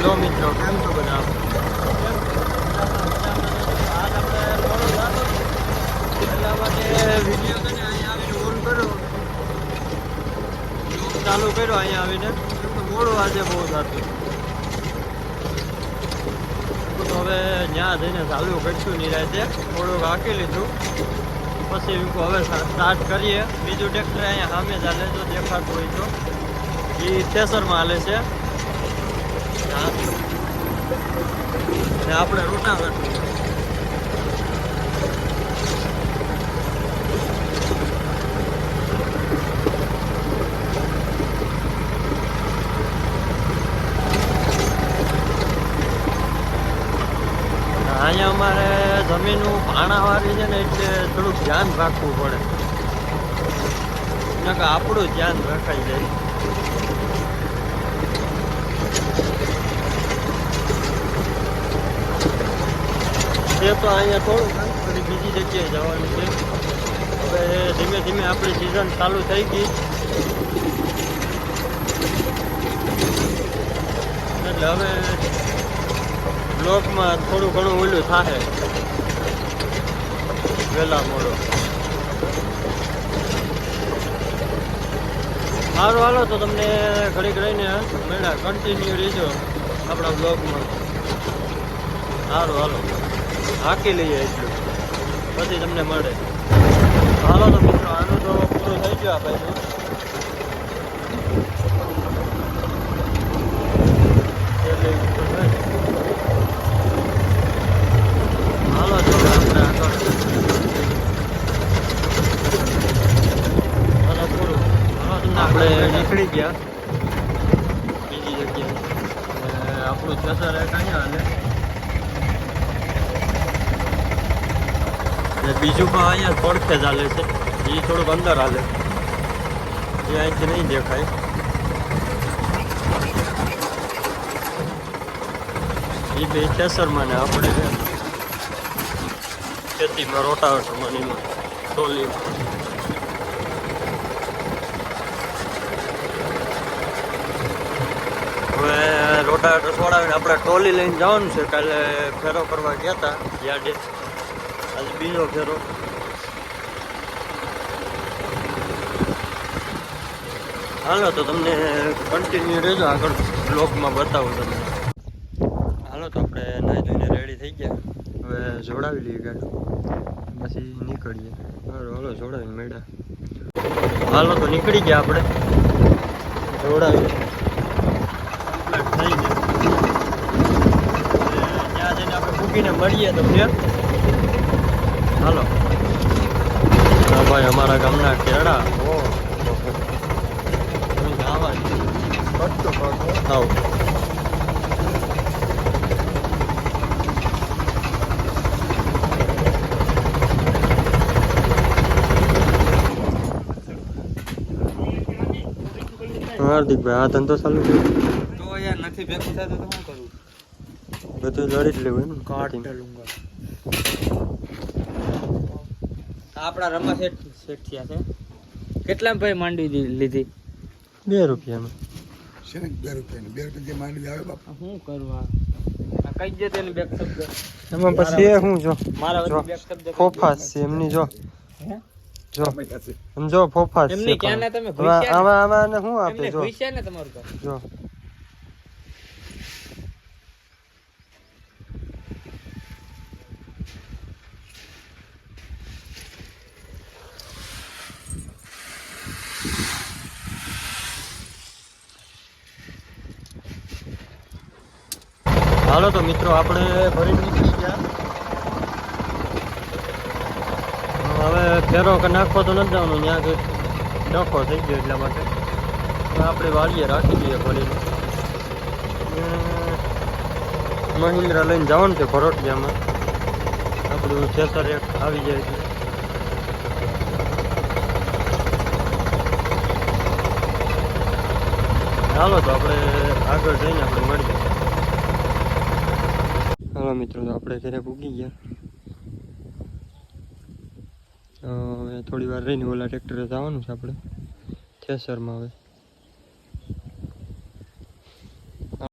Hello મિત્રો, કેમ છો બધા? ચાલુ કર્યો અહીંયા આવીને. મોડું આજે બહુ થતું તો હવે ત્યાં જઈને ચાલુ કરીશું નિરાતે. થોડુંક હાકી લીધું. પછી હવે સ્ટાર્ટ કરીએ. બીજું ટ્રેક્ટર અહીંયા સામે ચાલે જો દેખાતું હોય તો. એ થેસરમાં હાલે છે. હા. ને આપણે રોટા અહીંયા અમારે જમીનનું પાણાવાળી છે ને એટલે થોડુંક ધ્યાન રાખવું પડે આપણું ધ્યાન રખાઈ જાય તે તો અહીંયા થોડું ફરી બીજી જગ્યાએ જવાનું છે. હવે ધીમે ધીમે આપણી સિઝન ચાલુ થઈ ગઈ. એટલે હવે બ્લોકમાં થોડું ઘણું ઓલું થાય વહેલા મોડો. સારું હાલો, તો તમને ઘડીક રહીને મેળા કન્ટિન્યુ રહેજો આપણા બ્લોગમાં સારું હાલો. હાકી લઈએ એટલું. પછી તમને મળે. હાલો, તો મિત્રો, આનું તો પૂરું થઈ ગયું આ ભાઈનું એટલે તો છે. હાલો તો હવે આપણે આગળ હાલો પૂરું હાલો તમને આપણે નીકળી ગયા. બીજી જગ્યાએ. આપણું જસર એક અહીંયા હાલે. બીજું પણ અહીંયા થોડકે ચાલે છે. એ થોડુંક અંદર હાલે. એ અહીંથી નહીં દેખાય. એ બે કેસરમાં ને આપણે ખેતીમાં રોટાવેટરમાં મને એમાં ટોલીમાં હવે રોટા રસવાડાવીને આપણે ટ્રોલી લઈને જવાનું છે. કાલે ફેરો કરવા ગયા હતા યાર્ડે આજે બીજો ફેરો. હાલો, તો તમને કન્ટિન્યુ રહેજો. આગળ બ્લોગમાં બતાવું તમને. હાલો, તો આપણે નાહી ધોઈને રેડી થઈ ગયા. હવે જોડાવી લઈએ ગાડી. પછી નીકળીએ. હાલો હાલો, જોડાવીને મેળા હાલો, તો નીકળી ગયા આપણે. જોડાવી Complete થઈ ગયું હવે ત્યાં જઈને આપણે મૂકીને મળીએ તમને હાલો. હા, ભાઈ, અમારા ગામના કેળા. આવા હાર્દિકભાઈ, આ ધંધો ચાલુ છે? તો યાર નથી ભેગું થતું તો શું કરું? બધું લડી જ લેવું ना काट लूंगा આપણા રમા સેટ સેટ થયા છે. કેટલા ભાઈ માંડવી દી- લીધી? બે રૂપિયામાં છે ને બે રૂપિયાની. બે રૂપિયા માંડવી આવે બાપા. શું કરવા? આ કઈ દે તેની બેક શબ્દ? એમાં પછી એ શું જો મારા બેક શબ્દ ફોફાસ છે એમની જો. હે? જો. અમે પાસે એમ જો ફોફાસ છે એમની ક્યાં પણ. તમે હવે આમાં આમાં શું આપે જો? ને તમારું જો. હાલો તો મિત્રો, આપણે ભરી નીકળી ગયા. હવે ફેરો કે નાખવો તો નથી જવાનું, ત્યાં કે ડખો થઈ ગયો એટલા માટે. આપણે વાળીએ રાખી દઈએ ભરીને મહિન્દ્રા લઈને જવાનું છે ભરોટિયામાં. આપણું ખેતર એક આવી જાય છે. ચાલો તો આપણે આગળ જઈને આપણે મળીએ. હાલો મિત્રો, તો આપણે ઘરે પૂગી ગયા. થોડી વાર રહીને ઓલા ટ્રેક્ટરે જવાનું છે આપણે. થેસરમાં હવે.